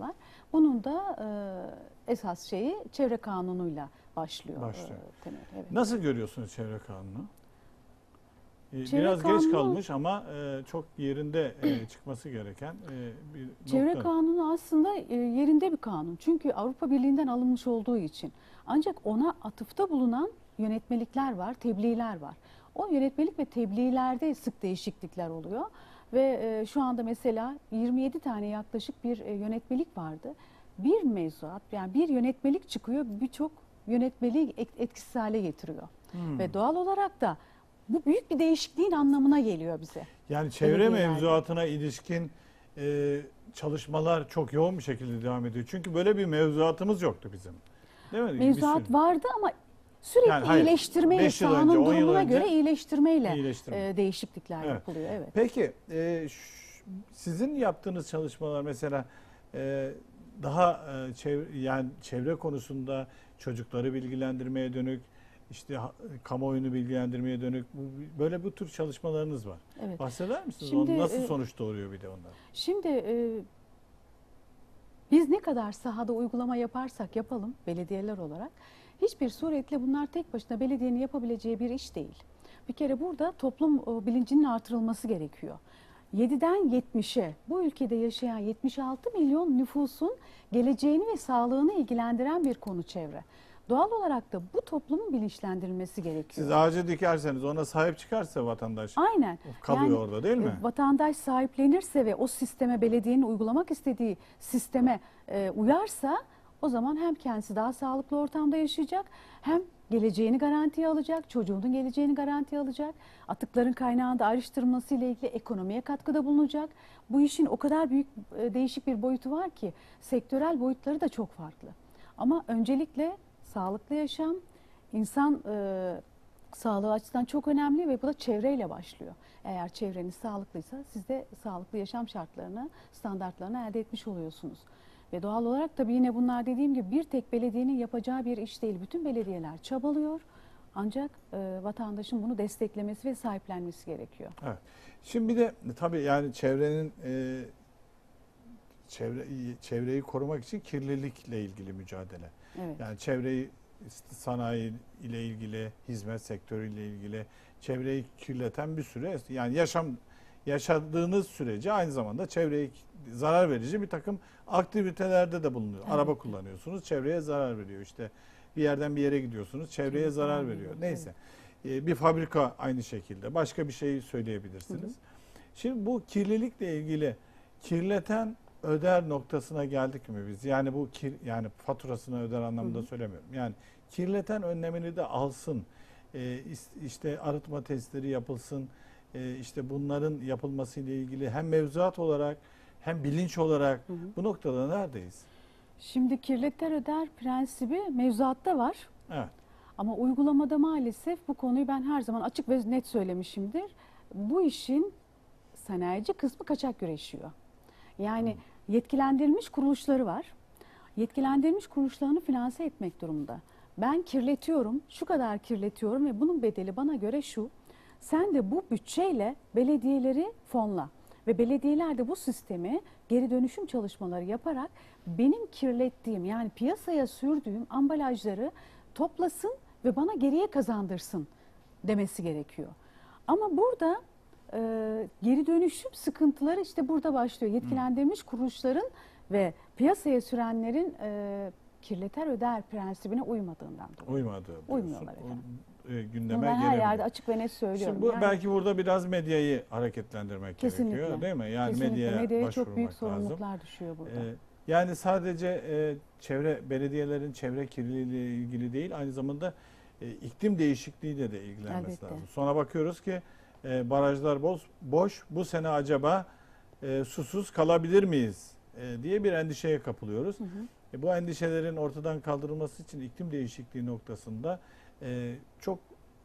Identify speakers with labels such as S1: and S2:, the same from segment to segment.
S1: yapıyorlar. Bunun da e, esas şeyi çevre kanunuyla başlıyor.
S2: Başlıyor.
S1: e, temel, evet.
S2: Nasıl görüyorsunuz çevre kanunu? Ee,
S1: Çevre
S2: Biraz geç
S1: kanunu-
S2: kalmış ama e, çok yerinde e, çıkması gereken e, bir
S1: Çevre
S2: nokta.
S1: kanunu aslında e, yerinde bir kanun. Çünkü Avrupa Birliği'nden alınmış olduğu için. Ancak ona atıfta bulunan yönetmelikler var, tebliğler var. O yönetmelik ve tebliğlerde sık değişiklikler oluyor. Ve e, şu anda mesela 27 tane yaklaşık bir e, yönetmelik vardı. Bir mevzuat yani bir yönetmelik çıkıyor birçok yönetmeliği et- etkisiz hale getiriyor.
S2: Hmm.
S1: Ve doğal olarak da bu büyük bir değişikliğin anlamına geliyor bize.
S2: Yani çevre mevzuatına ilişkin e, çalışmalar çok yoğun bir şekilde devam ediyor. Çünkü böyle bir mevzuatımız yoktu bizim. Değil mi?
S1: Mevzuat vardı ama sürekli
S2: Yani hayır,
S1: iyileştirmeyle,
S2: beş yıl önce,
S1: sahanın
S2: on yıl
S1: durumuna
S2: önce
S1: göre iyileştirmeyle
S2: iyileştirme.
S1: e, değişiklikler
S2: Evet.
S1: yapılıyor. Evet.
S2: Peki e, ş- sizin yaptığınız çalışmalar mesela e, daha e, çevre, yani çevre konusunda çocukları bilgilendirmeye dönük işte ha- kamuoyunu bilgilendirmeye dönük bu- böyle bu tür çalışmalarınız var.
S1: Evet.
S2: Bahseder misiniz?
S1: Şimdi,
S2: nasıl
S1: e,
S2: sonuç doğuruyor bir de onlar?
S1: Şimdi e, biz ne kadar sahada uygulama yaparsak yapalım belediyeler olarak hiçbir suretle bunlar tek başına belediyenin yapabileceği bir iş değil. Bir kere burada toplum e, bilincinin artırılması gerekiyor. 7'den 70'e bu ülkede yaşayan 76 milyon nüfusun geleceğini ve sağlığını ilgilendiren bir konu çevre. Doğal olarak da bu toplumun bilinçlendirilmesi gerekiyor.
S2: Siz ağacı dikerseniz ona sahip çıkarsa vatandaş
S1: Aynen.
S2: kalıyor
S1: Yani,
S2: orada değil mi?
S1: E, Vatandaş sahiplenirse ve o sisteme belediyenin uygulamak istediği sisteme e, uyarsa o zaman hem kendisi daha sağlıklı ortamda yaşayacak hem geleceğini garantiye alacak, çocuğunun geleceğini garantiye alacak. Atıkların kaynağında ayrıştırılması ile ilgili ekonomiye katkıda bulunacak. Bu işin o kadar büyük e, değişik bir boyutu var ki sektörel boyutları da çok farklı. Ama öncelikle sağlıklı yaşam, insan e, sağlığı açısından çok önemli ve bu da çevreyle başlıyor. Eğer çevreniz sağlıklıysa siz de sağlıklı yaşam şartlarını, standartlarını elde etmiş oluyorsunuz. Ve doğal olarak tabii yine bunlar dediğim gibi bir tek belediyenin yapacağı bir iş değil. Bütün belediyeler çabalıyor. Ancak e, vatandaşın bunu desteklemesi ve sahiplenmesi gerekiyor.
S2: Evet. Şimdi bir de tabii yani çevrenin e, çevre çevreyi korumak için kirlilikle ilgili mücadele.
S1: Evet.
S2: Yani çevreyi sanayi ile ilgili, hizmet sektörüyle ilgili çevreyi kirleten bir süre yani yaşam yaşadığınız sürece aynı zamanda çevreye zarar verici bir takım aktivitelerde de bulunuyor.
S1: Evet.
S2: Araba kullanıyorsunuz, çevreye zarar veriyor. İşte bir yerden bir yere gidiyorsunuz, çevreye
S1: Çevreye
S2: zarar veriyor. Neyse. Ee, bir fabrika aynı şekilde. Başka bir şey söyleyebilirsiniz.
S1: Hı hı.
S2: Şimdi bu kirlilikle ilgili kirleten öder noktasına geldik mi biz? Yani bu kir, yani faturasını öder anlamında
S1: Hı hı.
S2: söylemiyorum. Yani kirleten önlemini de alsın. Ee, işte arıtma testleri yapılsın. Ee, işte bunların yapılması ile ilgili hem mevzuat olarak hem bilinç olarak
S1: Hı hı.
S2: bu noktada neredeyiz?
S1: Şimdi kirleter öder prensibi mevzuatta var.
S2: Evet.
S1: Ama uygulamada maalesef bu konuyu ben her zaman açık ve net söylemişimdir. Bu işin sanayici kısmı kaçak güreşiyor. Yani yetkilendirilmiş kuruluşları var. Yetkilendirilmiş kuruluşlarını finanse etmek durumunda. Ben kirletiyorum, şu kadar kirletiyorum ve bunun bedeli bana göre şu. Sen de bu bütçeyle belediyeleri fonla ve belediyeler de bu sistemi geri dönüşüm çalışmaları yaparak benim kirlettiğim yani piyasaya sürdüğüm ambalajları toplasın ve bana geriye kazandırsın demesi gerekiyor. Ama burada e, geri dönüşüm sıkıntıları işte burada başlıyor. Yetkilendirilmiş kuruluşların ve piyasaya sürenlerin e, kirleter öder prensibine uymadığından dolayı.
S2: Uymadı.
S1: Uymuyorlar efendim.
S2: E, gündeme
S1: ben her yerde açık ve net söylüyorum.
S2: Şimdi bu
S1: Yani
S2: belki burada biraz medyayı hareketlendirmek
S1: Kesinlikle.
S2: gerekiyor değil mi? Yani
S1: kesinlikle
S2: medyaya,
S1: medyaya çok büyük
S2: lazım.
S1: sorumluluklar düşüyor burada.
S2: Ee, yani sadece e, çevre belediyelerin çevre kirliliğiyle ilgili değil aynı zamanda e, iklim değişikliğiyle de ilgilenmesi
S1: Elbette.
S2: lazım. Sonra bakıyoruz ki e, barajlar boş, boş. Bu sene acaba e, susuz kalabilir miyiz e, diye bir endişeye kapılıyoruz.
S1: Hı hı.
S2: E, bu endişelerin ortadan kaldırılması için iklim değişikliği noktasında e, çok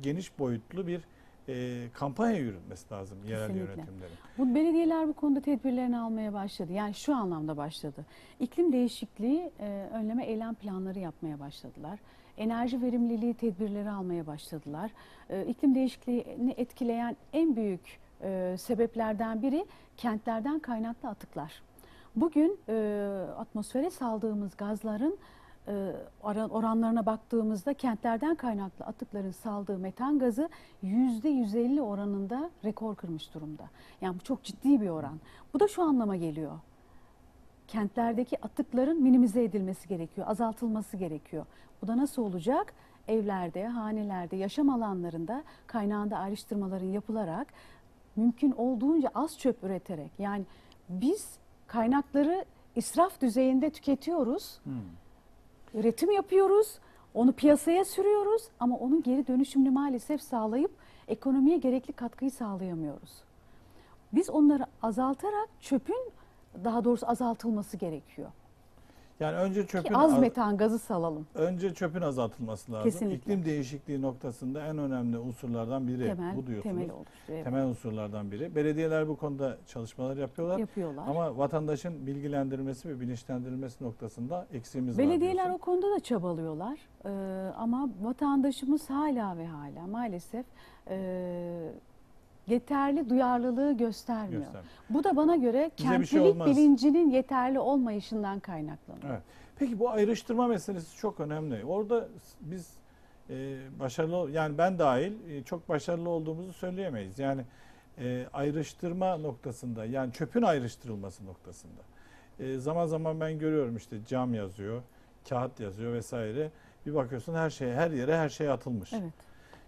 S2: geniş boyutlu bir e, kampanya yürütmesi lazım yerel
S1: Kesinlikle.
S2: yönetimlerin.
S1: Bu belediyeler bu konuda tedbirlerini almaya başladı. Yani şu anlamda başladı. İklim değişikliği e, önleme eylem planları yapmaya başladılar. Enerji verimliliği tedbirleri almaya başladılar. E, iklim değişikliğini etkileyen en büyük e, sebeplerden biri kentlerden kaynaklı atıklar. Bugün e, atmosfere saldığımız gazların oranlarına baktığımızda kentlerden kaynaklı atıkların saldığı metan gazı yüzde 150 oranında rekor kırmış durumda. Yani bu çok ciddi bir oran. Bu da şu anlama geliyor. Kentlerdeki atıkların minimize edilmesi gerekiyor, azaltılması gerekiyor. Bu da nasıl olacak? Evlerde, hanelerde, yaşam alanlarında kaynağında ayrıştırmaların yapılarak mümkün olduğunca az çöp üreterek yani biz kaynakları israf düzeyinde tüketiyoruz.
S2: Hmm.
S1: Üretim yapıyoruz, onu piyasaya sürüyoruz ama onun geri dönüşümünü maalesef sağlayıp ekonomiye gerekli katkıyı sağlayamıyoruz. Biz onları azaltarak çöpün daha doğrusu azaltılması gerekiyor.
S2: Yani önce çöpün
S1: Ki az metan gazı salalım.
S2: önce çöpün azaltılması lazım.
S1: Kesinlikle.
S2: İklim değişikliği noktasında en önemli unsurlardan biri
S1: Temel,
S2: bu diyorsunuz.
S1: temel oluşturuyor.
S2: Temel unsurlardan biri. Belediyeler bu konuda çalışmalar yapıyorlar.
S1: Yapıyorlar.
S2: Ama vatandaşın bilgilendirilmesi ve bilinçlendirilmesi noktasında eksiğimiz var.
S1: Belediyeler
S2: diyorsun.
S1: o konuda da çabalıyorlar. Ee, ama vatandaşımız hala ve hala maalesef e, yeterli duyarlılığı göstermiyor.
S2: Göstermiyor.
S1: Bu da bana göre
S2: Bize bir şey
S1: kentlilik
S2: olmaz.
S1: bilincinin yeterli olmayışından kaynaklanıyor.
S2: Evet. Peki bu ayrıştırma meselesi çok önemli. Orada biz e, başarılı yani ben dahil e, çok başarılı olduğumuzu söyleyemeyiz. Yani e, ayrıştırma noktasında yani çöpün ayrıştırılması noktasında. E, zaman zaman ben görüyorum işte cam yazıyor, kağıt yazıyor vesaire. Bir bakıyorsun her şey her yere her şey atılmış.
S1: Evet.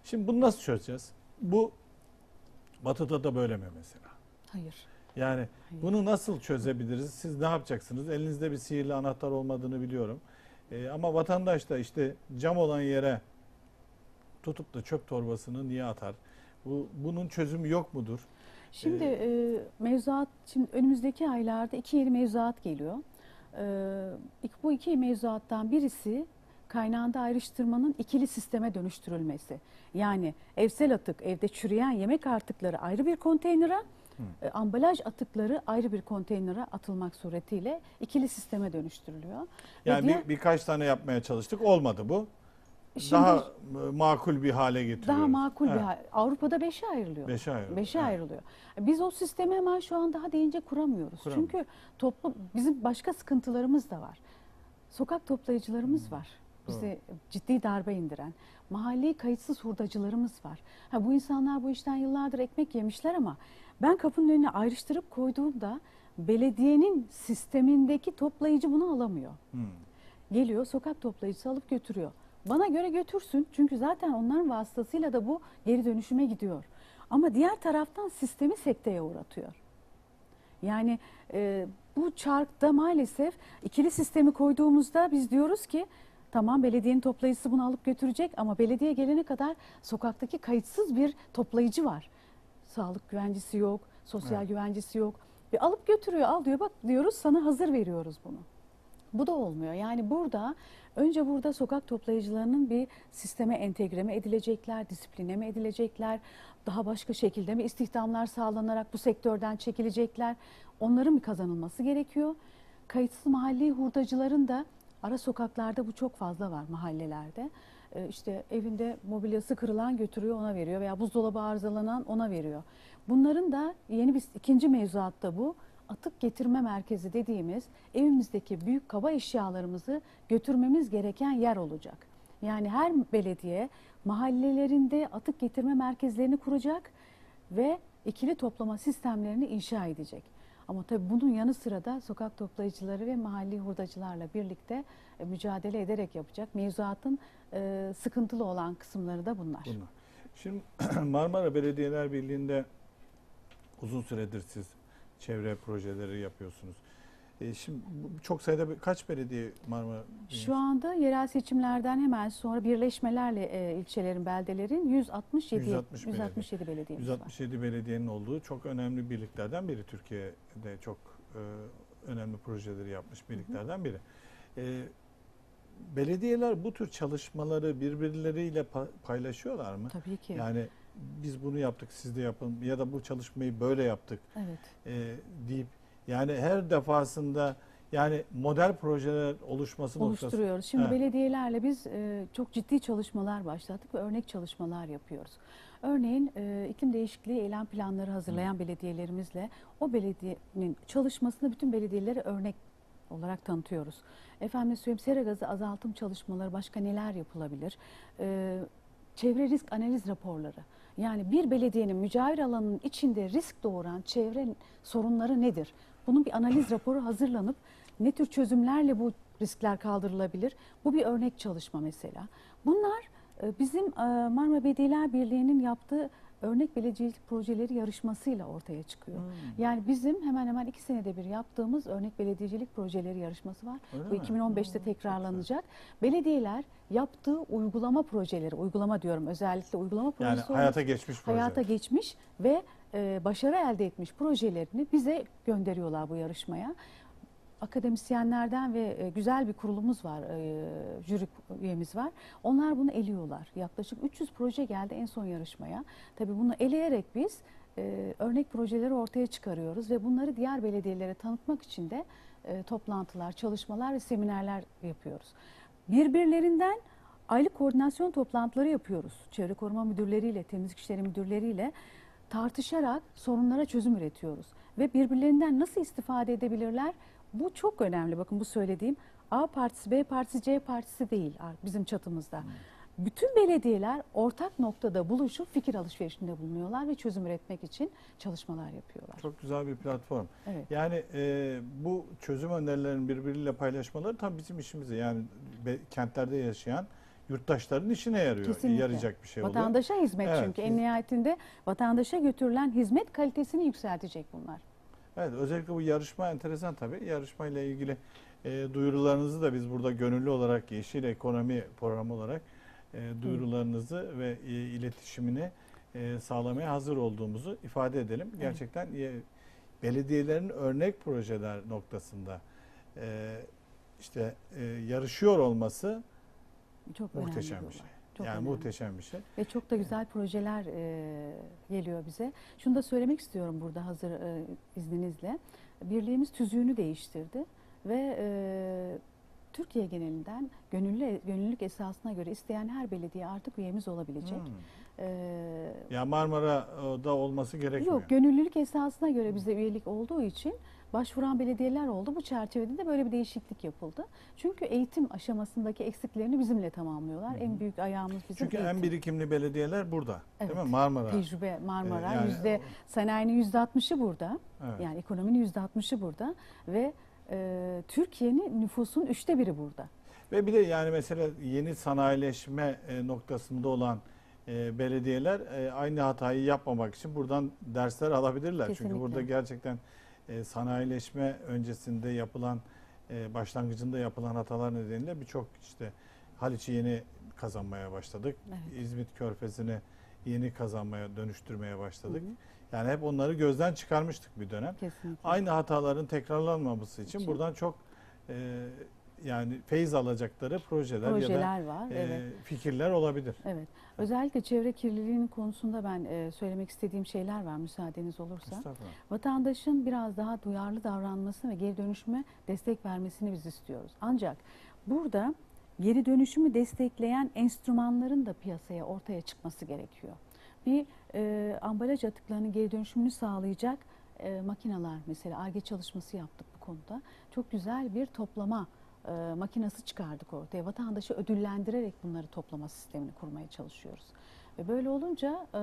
S2: Şimdi bunu nasıl çözeceğiz? Bu Batı'da da böyle mi mesela?
S1: Hayır.
S2: Yani
S1: hayır.
S2: bunu nasıl çözebiliriz? Siz ne yapacaksınız? Elinizde bir sihirli anahtar olmadığını biliyorum. Ee, ama vatandaş da işte cam olan yere tutup da çöp torbasını niye atar? Bu bunun çözümü yok mudur?
S1: Şimdi
S2: Ee,
S1: e, mevzuat, şimdi önümüzdeki aylarda iki yeni mevzuat geliyor. E, ilk- bu iki mevzuattan birisi kaynağında ayrıştırmanın ikili sisteme dönüştürülmesi. Yani evsel atık, evde çürüyen yemek artıkları ayrı bir konteynere, e, ambalaj atıkları ayrı bir konteynere atılmak suretiyle ikili sisteme dönüştürülüyor. Ve
S2: Yani
S1: diğer-
S2: bir, birkaç tane yapmaya çalıştık. Olmadı bu.
S1: Şimdi
S2: daha e, makul bir hale getiriyoruz.
S1: daha makul bir
S2: Evet.
S1: hal. Avrupa'da beşe ayrılıyor.
S2: Beşe ayrılıyor.
S1: Beşe
S2: Evet.
S1: ayrılıyor. Biz o sistemi hemen şu an daha deyince kuramıyoruz.
S2: Kuramıyoruz.
S1: Çünkü toplu bizim başka sıkıntılarımız da var. Sokak toplayıcılarımız var. Bizi ciddi darbe indiren. Mahalli kayıtsız hurdacılarımız var. Ha, bu insanlar bu işten yıllardır ekmek yemişler ama ben kapının önüne ayrıştırıp koyduğumda belediyenin sistemindeki toplayıcı bunu alamıyor.
S2: Hmm.
S1: Geliyor sokak toplayıcısı alıp götürüyor. Bana göre götürsün çünkü zaten onların vasıtasıyla da bu geri dönüşüme gidiyor. Ama diğer taraftan sistemi sekteye uğratıyor. Yani e, bu çarkta maalesef ikili sistemi koyduğumuzda biz diyoruz ki tamam belediyenin toplayıcısı bunu alıp götürecek ama belediye gelene kadar sokaktaki kayıtsız bir toplayıcı var. Sağlık güvencesi yok, sosyal
S2: Evet.
S1: güvencesi yok. Ve alıp götürüyor, al diyor bak diyoruz sana hazır veriyoruz bunu. Bu da olmuyor. Yani burada önce burada sokak toplayıcılarının bir sisteme entegre mi edilecekler, disipline mi edilecekler, daha başka şekilde mi istihdamlar sağlanarak bu sektörden çekilecekler? Onların bir kazanılması gerekiyor. Kayıtsız mahalli hurdacıların da ara sokaklarda bu çok fazla var mahallelerde. Ee, işte evinde mobilyası kırılan götürüyor ona veriyor veya buzdolabı arızalanan ona veriyor. Bunların da yeni bir ikinci mevzuatta bu atık getirme merkezi dediğimiz evimizdeki büyük kaba eşyalarımızı götürmemiz gereken yer olacak. Yani her belediye mahallelerinde atık getirme merkezlerini kuracak ve ikili toplama sistemlerini inşa edecek. Ama tabii bunun yanı sıra da sokak toplayıcıları ve mahalli hurdacılarla birlikte e, mücadele ederek yapacak. Mevzuatın e, sıkıntılı olan kısımları da bunlar.
S2: Bunlar. Şimdi Marmara Belediyeler Birliği'nde uzun süredir siz çevre projeleri yapıyorsunuz. E, şimdi çok sayıda kaç belediye Marmara?
S1: Şu anda yerel seçimlerden hemen sonra birleşmelerle e, ilçelerin, beldelerin 167
S2: 160 belediye.
S1: 167 belediyemiz var.
S2: 167 belediyenin olduğu çok önemli birliklerden biri. Türkiye'de çok e, önemli projeleri yapmış birliklerden biri. E, belediyeler bu tür çalışmaları birbirleriyle pa- paylaşıyorlar mı?
S1: Tabii ki.
S2: Yani biz bunu yaptık siz de yapın ya da bu çalışmayı böyle yaptık
S1: Evet.
S2: e, deyip yani her defasında yani model projeler oluşması noktası.
S1: oluşturuyoruz. Şimdi
S2: Evet.
S1: belediyelerle biz e, çok ciddi çalışmalar başlattık ve örnek çalışmalar yapıyoruz. Örneğin e, iklim değişikliği eylem planları hazırlayan belediyelerimizle o belediyenin çalışmasını bütün belediyelere örnek olarak tanıtıyoruz. Efendim söyleyeyim sera gazı azaltım çalışmaları başka neler yapılabilir? E, çevre risk analiz raporları. Yani bir belediyenin mücavir alanının içinde risk doğuran çevre sorunları nedir? Bunun bir analiz raporu hazırlanıp ne tür çözümlerle bu riskler kaldırılabilir? Bu bir örnek çalışma mesela. Bunlar e, bizim e, Marmara Belediyeler Birliği'nin yaptığı örnek belediyecilik projeleri yarışmasıyla ortaya çıkıyor.
S2: Hmm.
S1: Yani bizim hemen hemen iki senede bir yaptığımız örnek belediyecilik projeleri yarışması var.
S2: Öyle
S1: Bu
S2: mi?
S1: 2015'te
S2: Aa, çok
S1: tekrarlanacak. Belediyeler yaptığı uygulama projeleri, uygulama diyorum özellikle
S2: Yani
S1: projesi olması-
S2: hayata geçmiş proje.
S1: hayata geçmiş ve e, başarı elde etmiş projelerini bize gönderiyorlar bu yarışmaya. Akademisyenlerden ve e, güzel bir kurulumuz var, e, jüri üyemiz var. Onlar bunu eliyorlar. Yaklaşık 300 proje geldi en son yarışmaya. Tabii bunu eleyerek biz e, örnek projeleri ortaya çıkarıyoruz ve bunları diğer belediyelere tanıtmak için de toplantılar, çalışmalar ve seminerler yapıyoruz. Birbirlerinden aylık koordinasyon toplantıları yapıyoruz. Çevre koruma müdürleriyle, temizlik işleri müdürleriyle tartışarak sorunlara çözüm üretiyoruz. Ve birbirlerinden nasıl istifade edebilirler? Bu çok önemli. Bakın bu söylediğim A partisi, B partisi, C partisi değil bizim çatımızda. Bütün belediyeler ortak noktada buluşup fikir alışverişinde bulunuyorlar ve çözüm üretmek için çalışmalar yapıyorlar.
S2: Çok güzel bir platform.
S1: Evet.
S2: Yani e, bu çözüm önerilerinin birbiriyle paylaşmaları tam bizim işimize yani be- kentlerde yaşayan yurttaşların işine yarıyor.
S1: Kesinlikle.
S2: Yarayacak bir şey oluyor.
S1: Vatandaşa hizmet
S2: Evet.
S1: çünkü en nihayetinde vatandaşa götürülen hizmet kalitesini yükseltecek bunlar.
S2: Evet özellikle bu yarışma enteresan tabii. Yarışma ile ilgili e, duyurularınızı da biz burada gönüllü olarak Yeşil Ekonomi Programı olarak e, duyurularınızı ve e, iletişimini e, sağlamaya hazır olduğumuzu ifade edelim. Gerçekten e, belediyelerin örnek projeler noktasında e, işte e, yarışıyor olması
S1: Çok
S2: muhteşem bir şey.
S1: Çok
S2: yani
S1: önemli.
S2: muhteşem bir şey.
S1: Ve çok da güzel projeler e, geliyor bize. Şunu da söylemek istiyorum burada hazır e, izninizle. Birliğimiz tüzüğünü değiştirdi ve e, Türkiye genelinden gönüllü gönüllülük esasına göre isteyen her belediye artık üyemiz olabilecek.
S2: Hmm.
S1: E,
S2: Ya Marmara'da olması gerekmiyor.
S1: Yok gönüllülük esasına göre bize üyelik olduğu için başvuran belediyeler oldu. Bu çerçevede de böyle bir değişiklik yapıldı. Çünkü eğitim aşamasındaki eksiklerini bizimle tamamlıyorlar.
S2: Hı hı.
S1: En büyük ayağımız bizim
S2: Çünkü
S1: eğitim.
S2: en birikimli belediyeler burada.
S1: Evet.
S2: Değil mi? Marmara.
S1: Tecrübe Marmara
S2: Ee, yani-
S1: yüzde sanayinin yüzde altmışı burada.
S2: Evet.
S1: Yani ekonominin yüzde altmışı burada ve e, Türkiye'nin nüfusun üçte biri burada.
S2: Ve bir de yani mesela yeni sanayileşme e, noktasında olan e, belediyeler e, aynı hatayı yapmamak için buradan dersler alabilirler.
S1: Kesinlikle.
S2: Çünkü burada gerçekten e, sanayileşme öncesinde yapılan e, başlangıcında yapılan hatalar nedeniyle birçok işte Haliç'i yeni kazanmaya başladık.
S1: Evet.
S2: İzmit Körfezi'ni yeni kazanmaya dönüştürmeye başladık.
S1: Hı hı,
S2: Yani hep onları gözden çıkarmıştık bir dönem.
S1: Kesinlikle.
S2: Aynı hataların tekrarlanmaması için
S1: İçin.
S2: buradan çok e, yani feyiz alacakları projeler, ya da
S1: Projeler var.
S2: e,
S1: evet.
S2: fikirler olabilir.
S1: Evet. Özellikle çevre kirliliğinin konusunda ben e, söylemek istediğim şeyler var müsaadeniz olursa. Vatandaşın biraz daha duyarlı davranmasını ve geri dönüşüme destek vermesini biz istiyoruz. Ancak burada geri dönüşümü destekleyen enstrümanların da piyasaya ortaya çıkması gerekiyor. Bir e, ambalaj atıklarının geri dönüşümünü sağlayacak e, makineler mesela ARGE çalışması yaptık bu konuda. Çok güzel bir toplama e, makinesi çıkardık ortaya. Vatandaşı ödüllendirerek bunları toplama sistemini kurmaya çalışıyoruz. Ve böyle olunca e,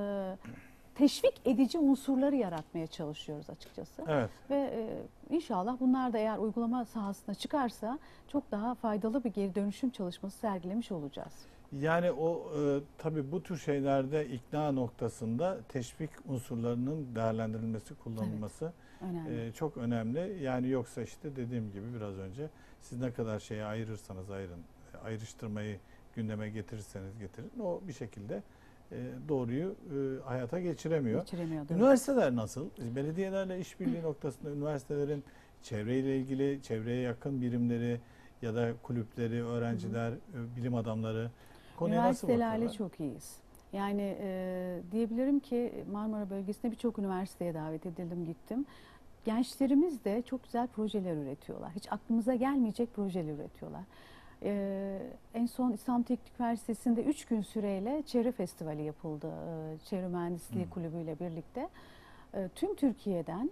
S1: teşvik edici unsurları yaratmaya çalışıyoruz açıkçası.
S2: Evet.
S1: Ve e, inşallah bunlar da eğer uygulama sahasına çıkarsa çok daha faydalı bir geri dönüşüm çalışması sergilemiş olacağız.
S2: Yani o e, tabii bu tür şeylerde ikna noktasında teşvik unsurlarının değerlendirilmesi, kullanılması
S1: Önemli.
S2: e, çok önemli. Yani yoksa işte dediğim gibi biraz önce siz ne kadar şeye ayırırsanız ayırın, e, ayrıştırmayı gündeme getirirseniz getirin o bir şekilde e, doğruyu e, hayata geçiremiyor.
S1: Geçiremiyordu.
S2: Üniversiteler nasıl? Belediyelerle işbirliği noktasında üniversitelerin çevreyle ilgili, çevreye yakın birimleri ya da kulüpleri, öğrenciler, e, bilim adamları konuya nasıl
S1: Üniversitelerle
S2: bakıyorlar?
S1: çok iyiyiz. Yani e, diyebilirim ki Marmara bölgesinde birçok üniversiteye davet edildim gittim. Gençlerimiz de çok güzel projeler üretiyorlar. Hiç aklımıza gelmeyecek projeler üretiyorlar. Ee, en son İstanbul Teknik Üniversitesi'nde 3 gün süreyle çevre festivali yapıldı. Ee, çevre Mühendisliği
S2: Hı.
S1: Kulübü ile birlikte. Ee, tüm Türkiye'den,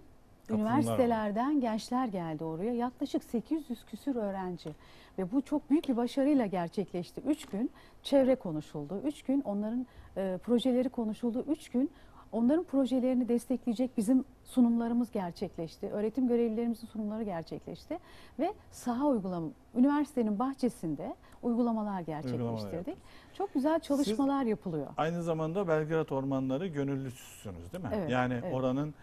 S1: Üniversitelerden gençler geldi oraya. Yaklaşık 800 küsür öğrenci. Ve bu çok büyük bir başarıyla gerçekleşti. 3 gün çevre konuşuldu. 3 gün onların e, projeleri konuşuldu. 3 gün onların projelerini destekleyecek bizim sunumlarımız gerçekleşti. Öğretim görevlilerimizin sunumları gerçekleşti. Ve saha uygulama, üniversitenin bahçesinde uygulamalar gerçekleştirdik.
S2: yaptınız.
S1: Çok güzel çalışmalar yapılıyor.
S2: Aynı zamanda Belgrad Ormanları gönüllüsüsünüz değil mi?
S1: Evet,
S2: yani
S1: evet.
S2: oranın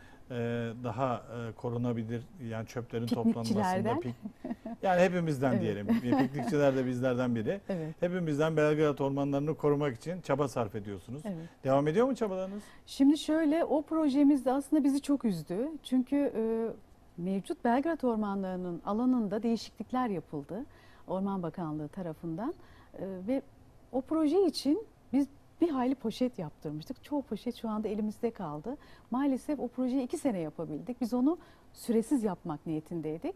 S2: daha e, korunabilir yani çöplerin toplanmasında pik, yani hepimizden
S1: Evet.
S2: diyelim. Piknikçiler de bizlerden biri.
S1: Evet.
S2: Hepimizden Belgrad ormanlarını korumak için çaba sarf ediyorsunuz.
S1: Evet.
S2: Devam ediyor mu çabalarınız?
S1: Şimdi şöyle o projemiz de aslında bizi çok üzdü. Çünkü e, mevcut Belgrad Ormanları'nın alanında değişiklikler yapıldı. Orman Bakanlığı tarafından E, ve o proje için biz bir hayli poşet yaptırmıştık. Çoğu poşet şu anda elimizde kaldı. Maalesef o projeyi iki sene yapabildik. Biz onu süresiz yapmak niyetindeydik.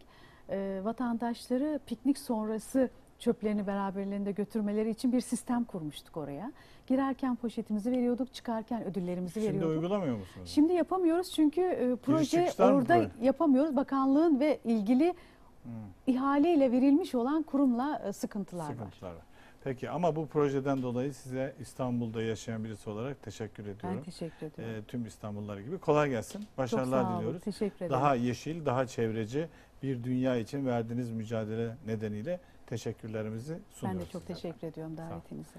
S1: E, vatandaşları piknik sonrası çöplerini beraberlerinde götürmeleri için bir sistem kurmuştuk oraya. Girerken poşetimizi veriyorduk, çıkarken ödüllerimizi
S2: Şimdi
S1: veriyorduk.
S2: uygulamıyor musunuz?
S1: Şimdi yapamıyoruz çünkü e, proje orada
S2: böyle?
S1: yapamıyoruz. Bakanlığın ve ilgili
S2: Hmm,
S1: ihaleyle verilmiş olan kurumla e, sıkıntılar var.
S2: sıkıntılar var. Peki ama bu projeden dolayı size İstanbul'da yaşayan birisi olarak teşekkür
S1: Ben
S2: ediyorum.
S1: teşekkür ediyorum.
S2: Ee, tüm İstanbullular gibi. Kolay gelsin.
S1: Çok
S2: Başarılar
S1: sağ olun.
S2: diliyoruz.
S1: Teşekkür ederim.
S2: Daha yeşil, daha çevreci bir dünya için verdiğiniz mücadele nedeniyle teşekkürlerimizi
S1: ben
S2: sunuyoruz.
S1: de çok
S2: size.
S1: teşekkür ediyorum davetinize.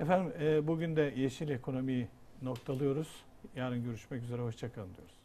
S2: Efendim e, bugün de yeşil ekonomiyi noktalıyoruz. Yarın görüşmek üzere. Hoşçakalın diyoruz.